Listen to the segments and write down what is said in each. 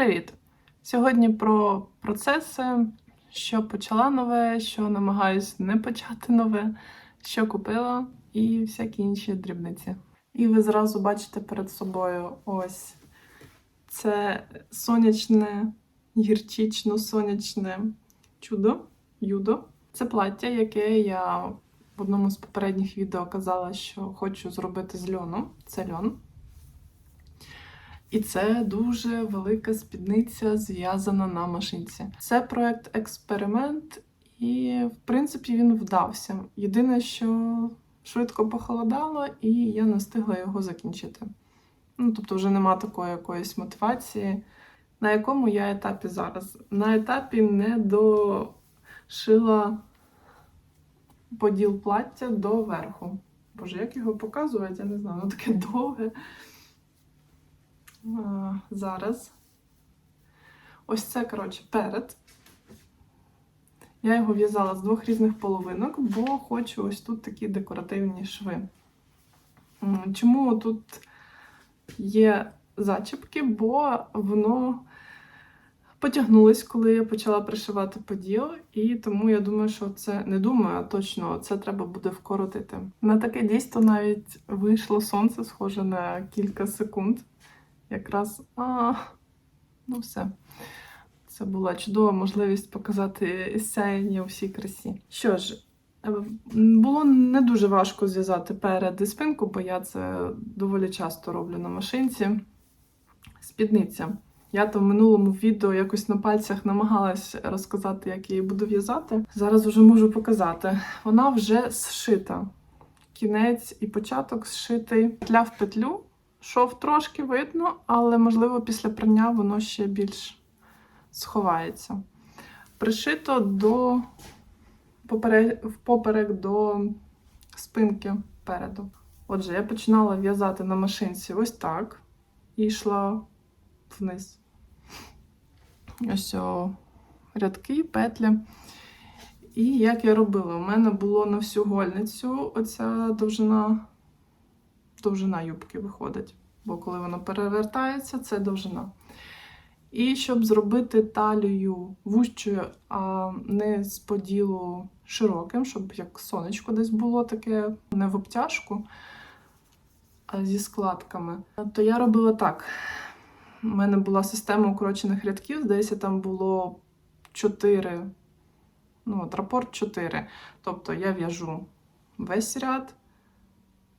Привіт! Сьогодні про процеси, що почала нове, що намагаюсь не почати нове, що купила і всякі інші дрібниці. І ви зразу бачите перед собою ось це сонячне, гірчично-сонячне чудо, юдо. Це плаття, яке я в одному з попередніх відео казала, що хочу зробити з льону. Це льон. І це дуже велика спідниця, зв'язана на машинці. Це проект експеримент, і в принципі він вдався. Єдине, що швидко похолодало, і я не встигла його закінчити. Ну, тобто, вже нема такої якоїсь мотивації. На якому я етапі зараз? На етапі не дошила поділ плаття до верху. Боже, як його показувати, я не знаю, воно таке довге. Зараз. Ось це, коротше, перед. Я його в'язала з двох різних половинок, бо хочу ось тут такі декоративні шви. Чому тут є зачіпки? Бо воно потягнулось, коли я почала пришивати поділ, і тому я думаю, що це не думаю, а точно це треба буде вкоротити. На таке дійство навіть вийшло сонце, схоже на кілька секунд якраз а, ну все. Це була чудова можливість показати сяєння у всій красі. Що ж, е, було не дуже важко зв'язати перед і спинку, бо я це доволі часто роблю на машинці. Спідниця. Я там в минулому відео якось на пальцях намагалась розказати, як її буду в'язати. Зараз вже можу показати. Вона вже зшита. Кінець і початок зшитий. Петля в петлю. Шов трошки видно, але, можливо, після прання воно ще більш сховається. Пришито до поперек, впоперек до спинки переду. Отже, я починала в'язати на машинці ось так і йшла вниз. Ось о, рядки, петлі. І як я робила? У мене було на всю гольницю оця довжина довжина юбки виходить. Бо коли воно перевертається, це довжина. І щоб зробити талію вущою, а не з поділу широким, щоб як сонечко десь було таке не в обтяжку, а зі складками, то я робила так. У мене була система укорочених рядків, здається, там було 4, ну, от рапорт 4. Тобто я в'яжу весь ряд.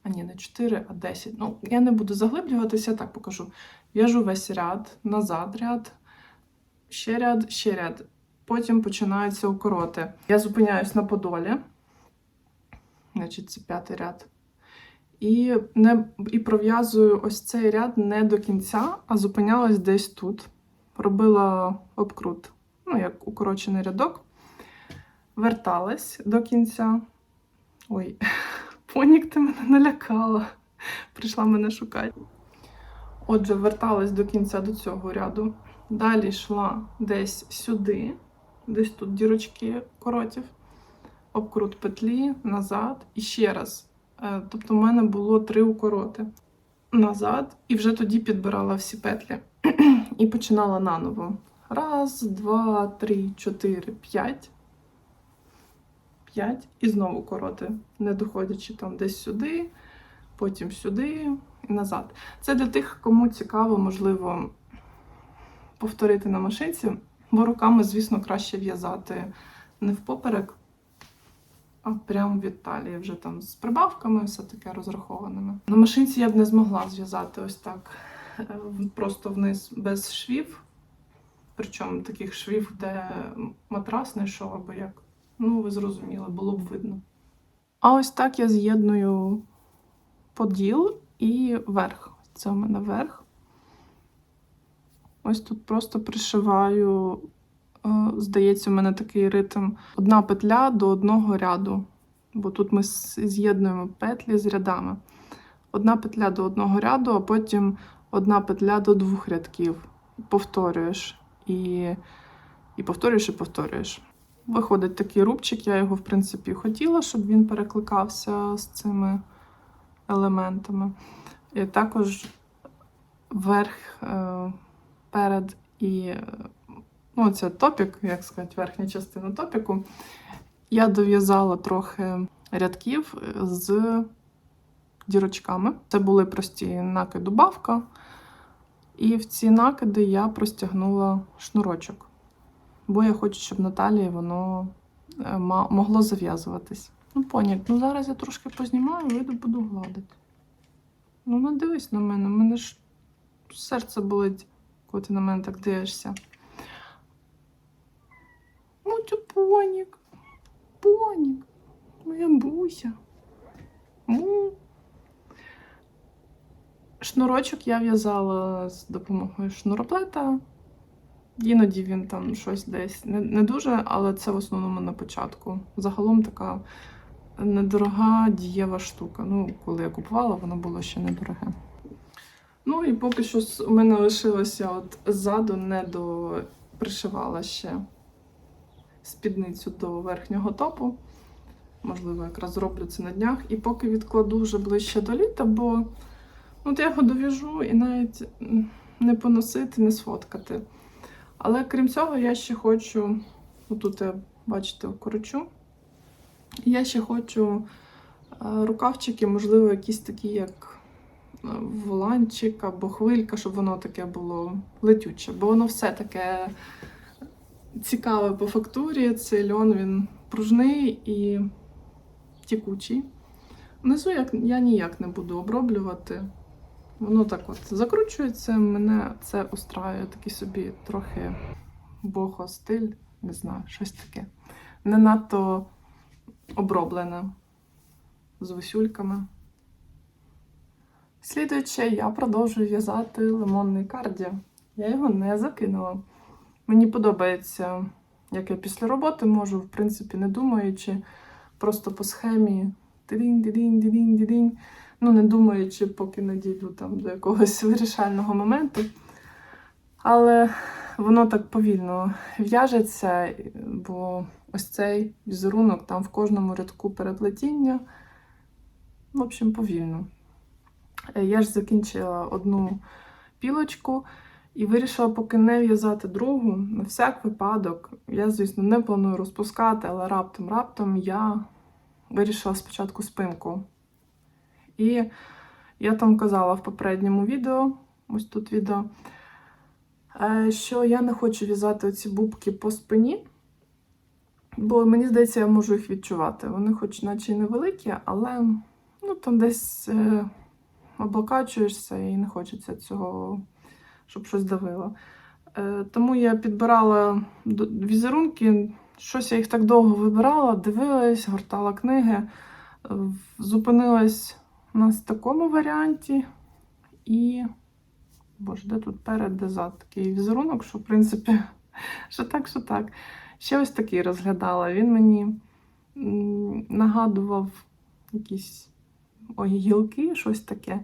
А ні, не 4, а 10. Ну, я не буду заглиблюватися, так покажу. В'яжу весь ряд, назад ряд, ще ряд, ще ряд. Потім починаються укороти. Я зупиняюсь на подолі, значить, це п'ятий ряд. І не, і пров'язую ось цей ряд не до кінця, а зупинялась десь тут. Робила обкрут, ну, як укорочений рядок. Верталась до кінця. Ой. Понік ти мене налякала. Прийшла мене шукати. Отже, верталась до кінця до цього ряду. Далі йшла десь сюди, десь тут дірочки коротів, обкрут петлі, назад і ще раз. Е, Тобто, в мене було три укороти. Назад, і вже тоді підбирала всі петлі. І починала наново. Раз, два, три, чотири, п'ять. 5 і знову короти, не доходячи там десь сюди, потім сюди і назад. Це для тих, кому цікаво, можливо, повторити на машинці, бо руками, звісно, краще в'язати не впоперек, а прямо від талії, вже там з прибавками, все таке розрахованими. На машинці я б не змогла зв'язати ось так, е, просто вниз без швів. Причому таких швів, де матрас не йшов, або як. Ну, ви зрозуміли, було б видно. А ось так я з'єдную поділ і верх. Це у мене верх. Ось тут просто пришиваю, е, здається, у мене такий ритм. Одна петля до одного ряду. Бо тут ми з'єднуємо петлі з рядами. Одна петля до одного ряду, а потім одна петля до двох рядків. Повторюєш. І, і повторюєш, і повторюєш. Виходить такий рубчик, я його, в принципі, хотіла, щоб він перекликався з цими елементами. І також верх, е, перед І ну, це топік, як сказати, верхня частина топіку. Я дов'язала трохи рядків з дірочками. Це були прості накиду бавка. І в ці накиди я простягнула шнурочок. Бо я хочу, щоб на талії воно е, могло зав'язуватись. Ну, поняк, ну зараз я трошки познімаю, вийду, буду гладити. Ну, не дивись на мене, мене ж серце болить, коли ти на мене так дивишся. Ну, ти понік. Понік. Моя буся. Му. Шнурочок я в'язала з допомогою шнуроплета. Іноді він там щось десь не, не дуже, але це в основному на початку. Загалом така недорога дієва штука. Ну, коли я купувала, воно було ще недороге. Ну і поки що у мене лишилося от ззаду, не до пришивала ще спідницю до верхнього топу. Можливо, якраз зроблю це на днях. І поки відкладу вже ближче до літа, бо от я його дов'яжу і навіть не поносити, не сфоткати. Але крім цього, я ще хочу, отут я, бачите, корочу. Я ще хочу е, рукавчики, можливо, якісь такі, як е, воланчик або хвилька, щоб воно таке було летюче, бо воно все таке цікаве по фактурі. Цей льон він пружний і тікучий. Внизу я ніяк не буду оброблювати. Воно так от закручується, мене це устраює такий собі трохи бохо стиль, не знаю, щось таке. Не надто оброблене з висюльками. Слідуюче, я продовжую в'язати лимонний карді. Я його не закинула. Мені подобається, як я після роботи можу, в принципі, не думаючи, просто по схемі дидінь, дидінь, дидінь, дидінь. Ну, не думаючи, поки не дійду там до якогось вирішального моменту. Але воно так повільно в'яжеться, бо ось цей візерунок там в кожному рядку переплетіння. В общем, повільно. Я ж закінчила одну пілочку і вирішила поки не в'язати другу. На всяк випадок. Я, звісно, не планую розпускати, але раптом-раптом я вирішила спочатку спинку. І я там казала в попередньому відео, ось тут відео, е, що я не хочу в'язати оці бубки по спині, бо мені здається, я можу їх відчувати. Вони, хоч наче й невеликі, але ну, там десь е, облокачуєшся і не хочеться цього, щоб щось давило. Е, Тому я підбирала візерунки, щось я їх так довго вибирала, дивилась, гортала книги, зупинилась на такому варіанті. І, боже, де тут перед, де зад такий візерунок, що, в принципі, що так, що так. Ще ось такий розглядала. Він мені нагадував якісь ой, гілки, щось таке.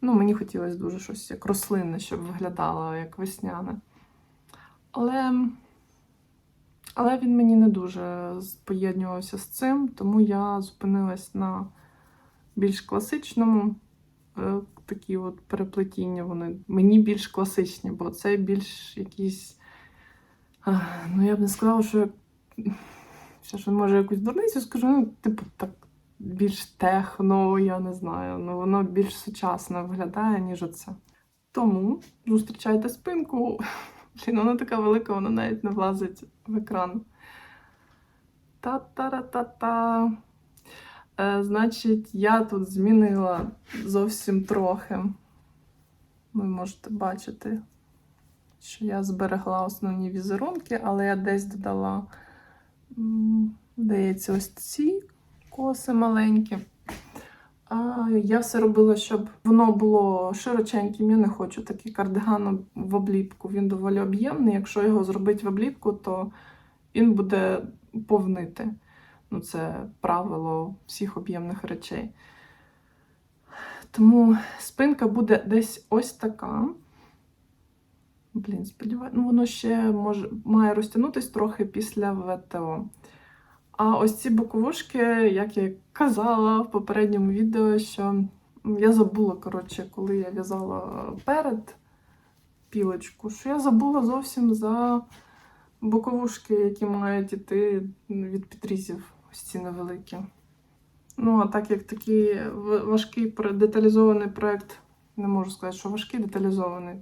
Ну, мені хотілося дуже щось як рослинне, щоб виглядало як весняне. Але, але він мені не дуже поєднувався з цим, тому я зупинилась на більш класичному. Е, Такі от переплетіння, вони мені більш класичні, бо це більш якісь. Ну, я б не сказала, що ще ж може якусь дурницю скажу, ну, типу, так більш техно, я не знаю. Ну, воно більш сучасно виглядає, ніж оце. Тому зустрічайте спинку. Блін, вона така велика, вона навіть не влазить в екран. Та-та-ра-та-та. Е, значить, я тут змінила зовсім трохи. Ви можете бачити, що я зберегла основні візерунки, але я десь додала, здається, ось ці коси маленькі. А я все робила, щоб воно було широченьким. Я не хочу такий кардиган в обліпку. Він доволі об'ємний. Якщо його зробити в обліпку, то він буде повнити. Ну, це правило всіх об'ємних речей. Тому спинка буде десь ось така. Блін, сподіваюся, ну воно ще може, має розтягнутися трохи після ВТО. А ось ці боковушки, як я казала в попередньому відео, що я забула, коротше, коли я в'язала перед спілочку, що я забула зовсім за боковушки, які мають іти від підрізів, ось ці невеликі. Ну, а так як такий важкий деталізований проєкт, не можу сказати, що важкий деталізований,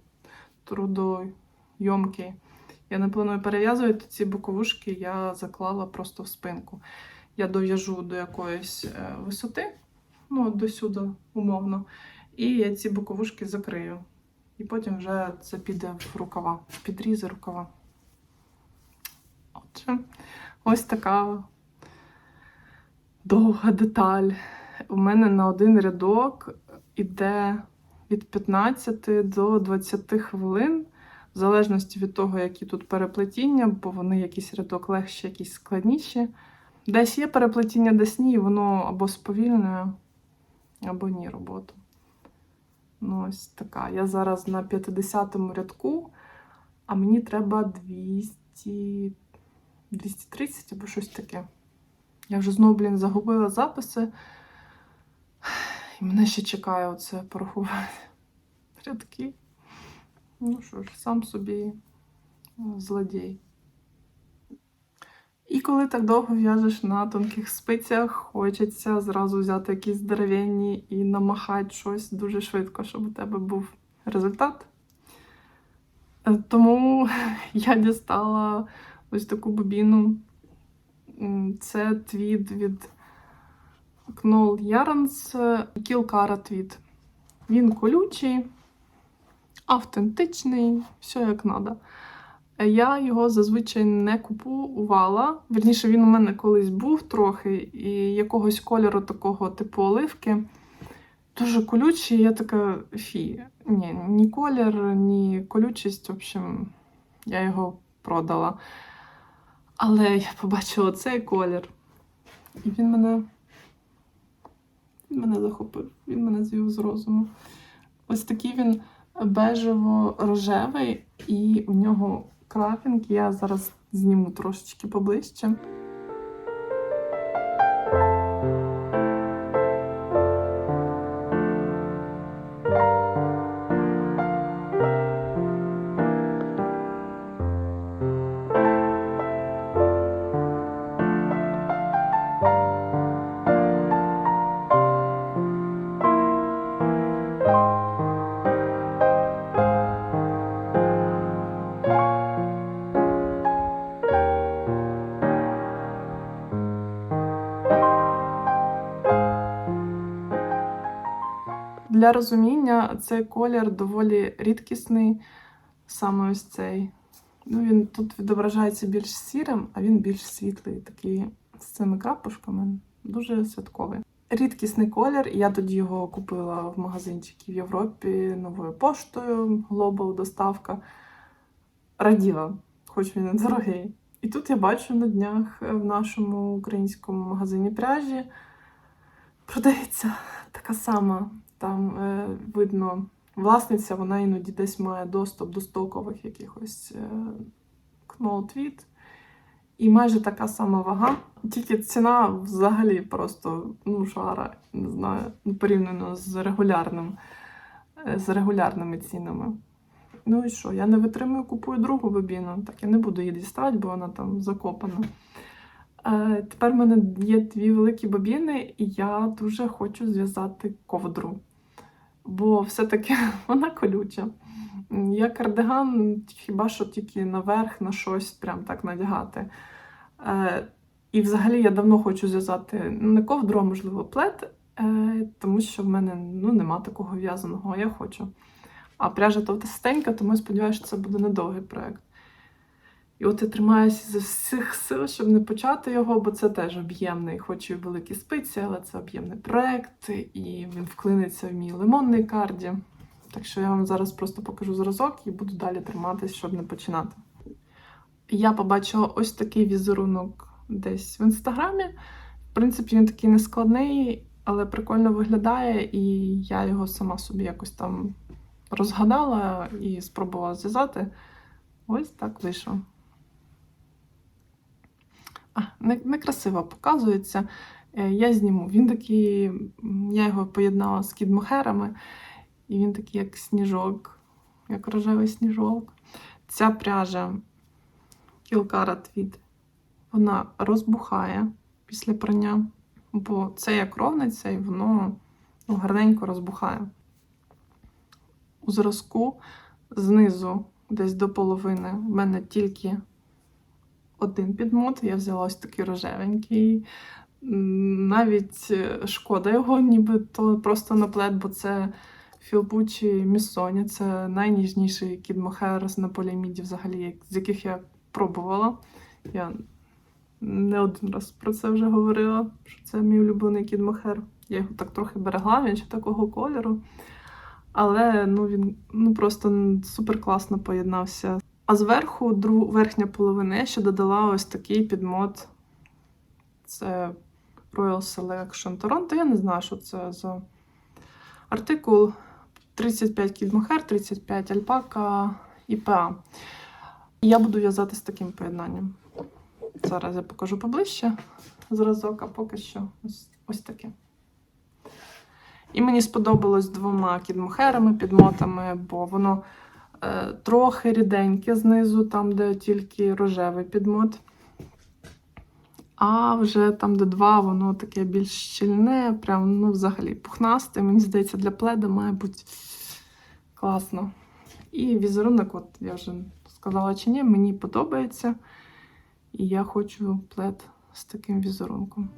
трудойомкий. Я не планую перев'язувати ці боковушки, я заклала просто в спинку. Я дов'яжу до якоїсь е, висоти, ну, до сюди, умовно, і я ці боковушки закрию. І потім вже це піде в рукава, в підрізи рукава. Отже, ось така довга деталь. У мене на один рядок іде від 15 до 20 хвилин, в залежності від того, які тут переплетіння, бо вони якийсь рядок легші, якісь складніші. Десь є переплетіння, десь ні, і воно або сповільнює, або ні роботу. Ну, ось така. Я зараз на 50-му рядку, а мені треба 200, 230 або щось таке. Я вже знову, блін, загубила записи. І мене ще чекає оце порахувати рядки. Ну що ж, сам собі е, злодій. І коли так довго в'яжеш на тонких спицях, хочеться зразу взяти якісь дерев'яні і намахати щось дуже швидко, щоб у тебе був результат. Е, Тому я дістала ось таку бобіну. Це твід від Knoll Yarns Kill Cara Tweed. Він колючий, автентичний, все як треба. Я його зазвичай не купувала. Вірніше, він у мене колись був трохи, і якогось кольору такого типу оливки. Дуже колючий, я така фі. Ні, ні колір, ні колючість, в общем, я його продала. Але я побачила цей колір. І він мене. Він мене захопив, він мене звів з розуму. Ось такий він бежево-рожевий, і у нього крапінг. Я зараз зніму трошечки поближче. Для розуміння, цей колір доволі рідкісний, саме ось цей. Ну, він тут відображається більш сірим, а він більш світлий, такий з цими крапушками, дуже святковий. Рідкісний колір, я тоді його купила в магазинчикі в Європі новою поштою, Global доставка. Раділа, хоч він і дорогий. І тут я бачу на днях в нашому українському магазині пряжі продається така сама. Там е, видно, власниця, вона іноді десь має доступ до стокових якихось е, кнол-твіт. І майже така сама вага. Тільки ціна взагалі просто ну, шара, не знаю, ну, порівняно з регулярним, е, з регулярними цінами. Ну і що? Я не витримую, купую другу бобіну. Так я не буду її діставати, бо вона там закопана. Е, Тепер в мене є дві великі бобіни, і я дуже хочу зв'язати ковдру. Бо все-таки вона колюча. Я кардиган хіба що тільки наверх на щось прям так надягати. Е, І взагалі я давно хочу зв'язати ну, не ковдру, а можливо плед, е, тому що в мене ну, нема такого в'язаного, а я хочу. А пряжа товстенька, тому я сподіваюся, що це буде недовгий проєкт. І от я тримаюся з всіх сил, щоб не почати його, бо це теж об'ємний, хоч і великі спиці, але це об'ємний проєкт, і він вклиниться в мій лимонний карді. Так що я вам зараз просто покажу зразок і буду далі триматись, щоб не починати. Я побачила ось такий візерунок десь в інстаграмі. В принципі, він такий нескладний, але прикольно виглядає, і я його сама собі якось там розгадала і спробувала зв'язати. Ось так вийшло. Некрасиво показується. Е, Я зніму. Він такий, я його поєднала з кідмохерами, і він такий, як сніжок, як рожевий сніжок. Ця пряжа Кілкара Твіт, вона розбухає після прання, бо це як ровниця, і воно ну, гарненько розбухає. У зразку знизу, десь до половини, в мене тільки один підмот. Я взяла ось такий рожевенький. Навіть е, шкода його, ніби то просто на плед, бо це Філбучі Міссоні. Це найніжніший кідмохер на поліаміді, взагалі, з яких я пробувала. Я не один раз про це вже говорила, що це мій улюблений кідмохер. Я його так трохи берегла, він ще такого кольору. Але ну, він ну, просто супер класно поєднався. А зверху, друг, верхня половина, ще додала ось такий підмот. Це Royal Selection Toronto. Я не знаю, що це за артикул. 35 кідмохер, 35 альпака і ПА. Я буду в'язати з таким поєднанням. Зараз я покажу поближче зразок, а поки що ось, ось таке. І мені сподобалось двома кідмохерами, підмотами, бо воно трохи ріденьке знизу, там, де тільки рожевий підмот. А вже там, де два, воно таке більш щільне, прям ну, взагалі пухнасте. Мені здається, для пледа має бути класно. І візерунок, от я вже сказала чи ні, мені подобається. І я хочу плед з таким візерунком.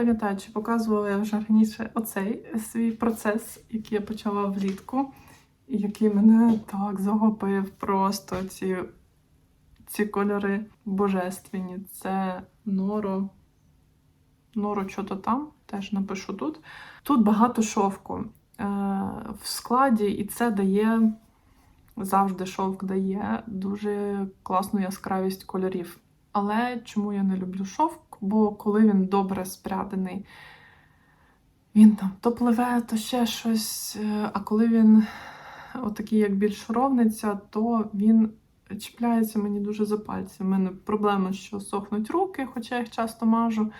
Пам'ятаю, чи показувала я вже раніше оцей свій процес, який я почала влітку, і який мене так захопив просто ці, ці кольори божественні. Це норо. Норо що-то там, теж напишу тут. Тут багато шовку е, в складі, і це дає завжди шовк дає дуже класну яскравість кольорів. Але чому я не люблю шовк? Бо коли він добре спрятаний, він там то пливе, то ще щось. е, А коли він отакий, як більш ровниця, то він чіпляється мені дуже за пальці. У мене проблема, що сохнуть руки, хоча я їх часто мажу.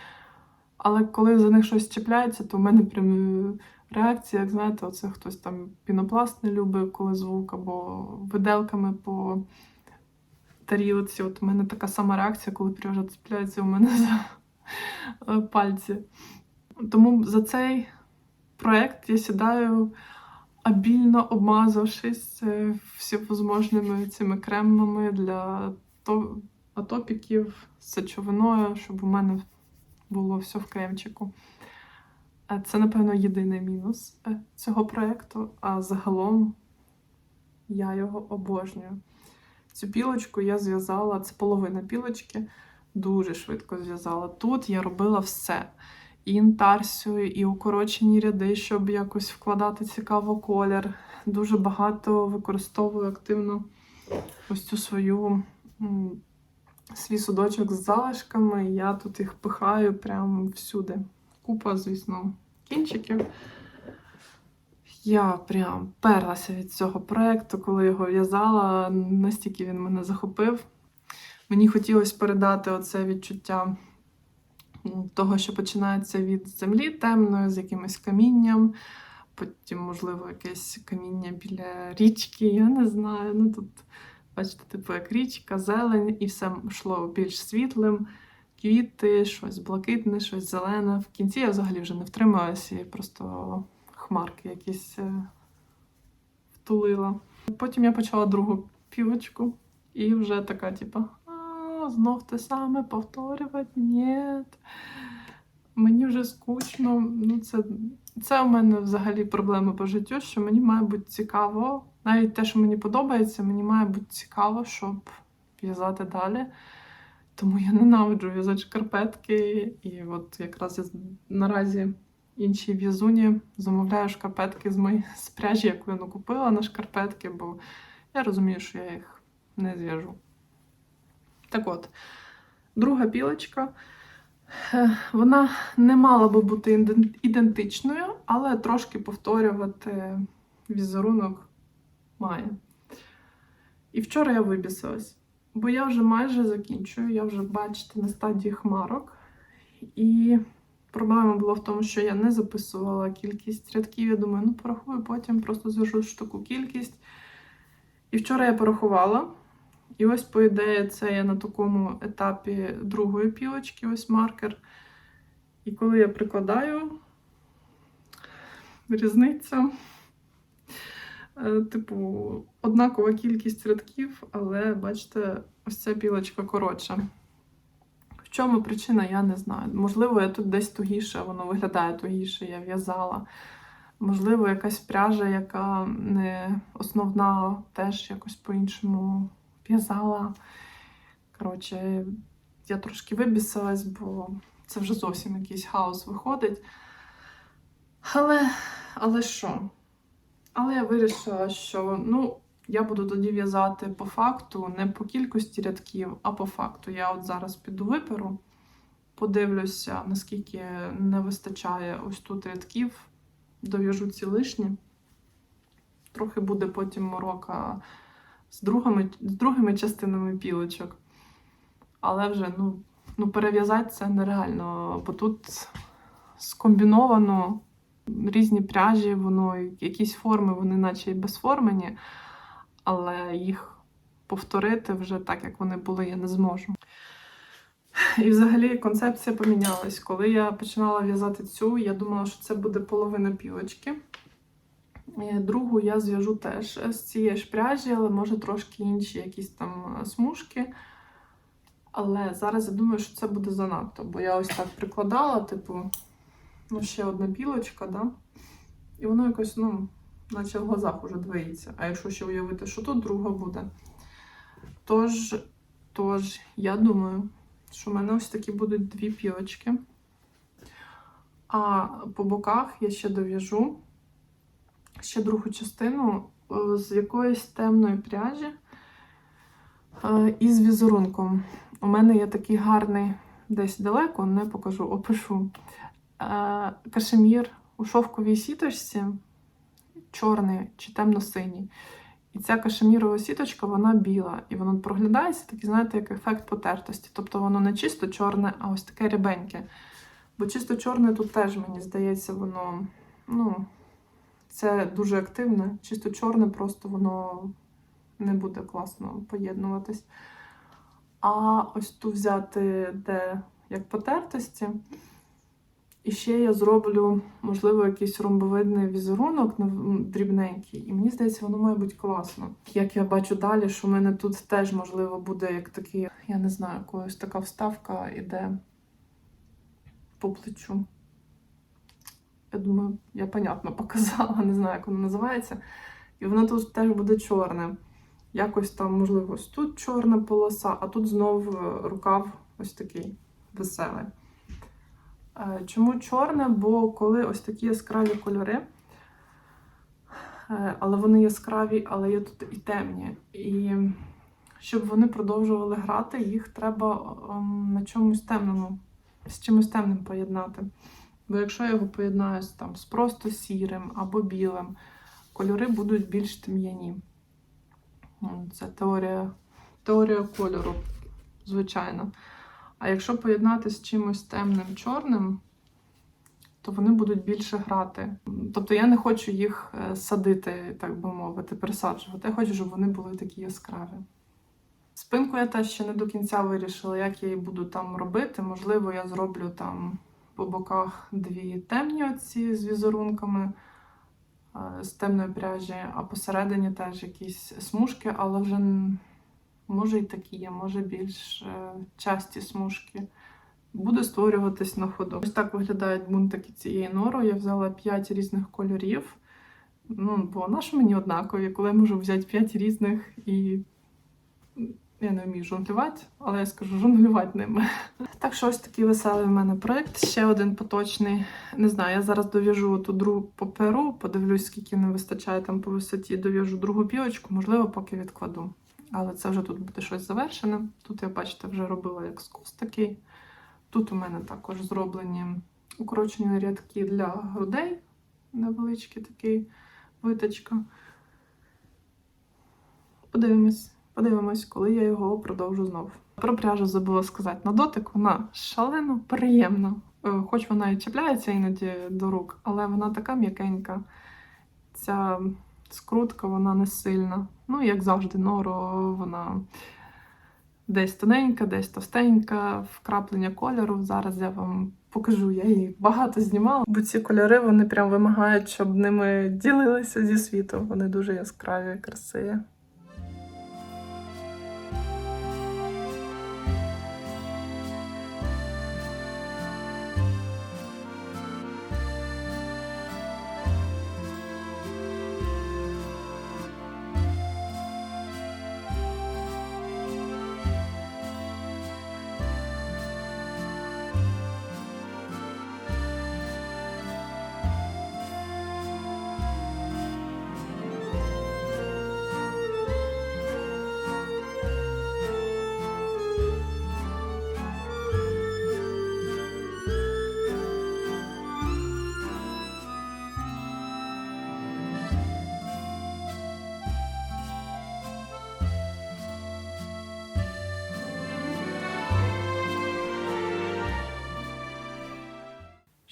Але коли за них щось чіпляється, то в мене прям е, реакція, як знаєте, оце хтось там пінопласт не любить, коли звук, або виделками по тарілці. От у мене така сама реакція, коли пряжа цепляється у мене за е, пальці. Тому за цей проект я сідаю обільно обмазавшись е, всевозможними цими кремами для атопіків з сечовиною, щоб у мене було все в кремчику. Е, Це, напевно, єдиний мінус цього проєкту, а загалом я його обожнюю. Цю пілочку я зв'язала, це половина пілочки, дуже швидко зв'язала. Тут я робила все. І інтарсію, і укорочені ряди, щоб якось вкладати цікаво колір. Дуже багато використовую активно ось цю свою свій судочок з залишками. Я тут їх пихаю прямо всюди. Купа, звісно, кінчиків. Я прям перлася від цього проєкту, коли його в'язала. Настільки він мене захопив. Мені хотілося передати оце відчуття того, що починається від землі темної, з якимось камінням. Потім, можливо, якесь каміння біля річки, я не знаю. Ну тут, бачите, типу, як річка, зелень, і все йшло більш світлим. Квіти, щось блакитне, щось зелене. В кінці я взагалі вже не втрималася і просто хмарки якісь е, втулила. Потім я почала другу півочку, і вже така, типу, а, знов те саме повторювати, ні. Мені вже скучно. Ну, це, це у мене взагалі проблема по життю, що мені має бути цікаво. Навіть те, що мені подобається, мені має бути цікаво, щоб в'язати далі. Тому я ненавиджу в'язати шкарпетки. І от якраз я наразі іншій в'язуні замовляю шкарпетки з моєї з пряжі, яку я накупила на шкарпетки, бо я розумію, що я їх не зв'яжу. Так от, друга пілочка. Е, Вона не мала би бути ідентичною, але трошки повторювати візерунок має. І вчора я вибісилась, бо я вже майже закінчую, я вже, бачите, на стадії хмарок. І проблема була в тому, що я не записувала кількість рядків. Я думаю, ну порахую, потім просто зв'яжу ж таку кількість. І вчора я порахувала. І ось, по ідеї, це я на такому етапі другої пілочки, ось маркер. І коли я прикладаю різниця, е, типу, однакова кількість рядків, але бачите, ось ця пілочка коротша. В чому причина, я не знаю. Можливо, я тут десь тугіше, воно виглядає тугіше, я в'язала. Можливо, якась пряжа, яка не основна, теж якось по-іншому в'язала. Коротше, я трошки вибісилась, бо це вже зовсім якийсь хаос виходить. Але, але що? Але я вирішила, що ну, я буду тоді в'язати по факту, не по кількості рядків, а по факту. Я от зараз піду виперу, подивлюся, наскільки не вистачає ось тут рядків, дов'яжу ці лишні. Трохи буде потім морока з другими, з другими частинами пілочок. Але вже ну, ну, перев'язати це нереально, бо тут скомбіновано різні пряжі, воно якісь форми, вони наче й безформені, але їх повторити вже так, як вони були, я не зможу. І взагалі концепція помінялась. Коли я починала в'язати цю, я думала, що це буде половина пілочки. Другу я зв'яжу теж з цієї ж пряжі, але може трошки інші якісь там е, смужки. Але зараз я думаю, що це буде занадто, бо я ось так прикладала, типу, ну, ще одна пілочка, да? і воно якось, ну, наче в глазах уже двоїться. А якщо ще уявити, що тут друга буде. Тож, тож, я думаю, що в мене ось такі будуть дві пілочки. А по боках я ще дов'яжу ще другу частину е, з якоїсь темної пряжі е, і з візерунком. У мене є такий гарний десь далеко, не покажу, опишу. Е, Кашемір у шовковій сіточці, чорний чи темно-синій. І ця кашемірова сіточка, вона біла. І воно проглядається, такий, знаєте, як ефект потертості. Тобто воно не чисто чорне, а ось таке рябеньке. Бо чисто чорне тут теж, мені здається, воно, ну, це дуже активне. Чисто чорне, просто воно не буде класно поєднуватись. А ось ту взяти, де як потертості. І ще я зроблю, можливо, якийсь ромбовидний візерунок дрібненький. І мені здається, воно має бути класно. Як я бачу далі, що в мене тут теж, можливо, буде як такий, я не знаю, якось така вставка іде по плечу. Я думаю, я понятно показала, не знаю, як воно називається. І воно тут теж буде чорне. Якось там, можливо, ось тут чорна полоса, а тут знов е, рукав ось такий веселий. Е, Чому чорне? Бо коли ось такі яскраві кольори, е, але вони яскраві, але є тут і темні. І щоб вони продовжували грати, їх треба ем, на чомусь темному, з чимось темним поєднати. Бо якщо я його поєднаю з, там, з просто сірим або білим, кольори будуть більш тем'яні. Це теорія, теорія кольору, звичайно. А якщо поєднати з чимось темним чорним, то вони будуть більше грати. Тобто я не хочу їх е, садити, так би мовити, пересаджувати. Я хочу, щоб вони були такі яскраві. Спинку я теж ще не до кінця вирішила, як я її буду там робити. Можливо, я зроблю там по боках дві темні оці з візерунками е, з темної пряжі, а посередині теж якісь смужки, але вже може і такі є, може більш е, часті смужки. Буде створюватись на ходу. Ось так виглядають бунтики цієї нору. Я взяла 5 різних кольорів. Ну, бо на що мені однакові, коли я можу взяти 5 різних і Я не вмію жонглювати, але я скажу жонглювати ними. Так що ось такий веселий в мене проєкт. Ще один поточний. Не знаю, я зараз дов'яжу ту другу паперу, подивлюсь, скільки не вистачає там по висоті, дов'яжу другу пілочку, можливо, поки відкладу. Але це вже тут буде щось завершене. Тут я, бачите, вже робила як скос такий. Тут у мене також зроблені укорочені рядки для грудей. Невеличкий такий виточка. Подивимось, подивимось, коли я його продовжу знов. Про пряжу забула сказати. На дотик вона шалено приємна. Е, Хоч вона і чіпляється іноді до рук, але вона така м'якенька. Ця скрутка вона не сильна. Ну, як завжди, норо вона десь тоненька, десь товстенька, вкраплення кольору. Зараз я вам покажу. Я її багато знімала, бо ці кольори вони прям вимагають, щоб ними ділилися зі світом. Вони дуже яскраві, красиві.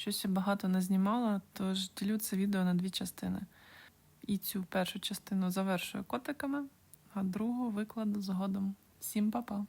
Щось я багато не знімала, тож ділю це відео на дві частини. І цю першу частину завершую котиками, а другу викладу згодом. Всім па-па!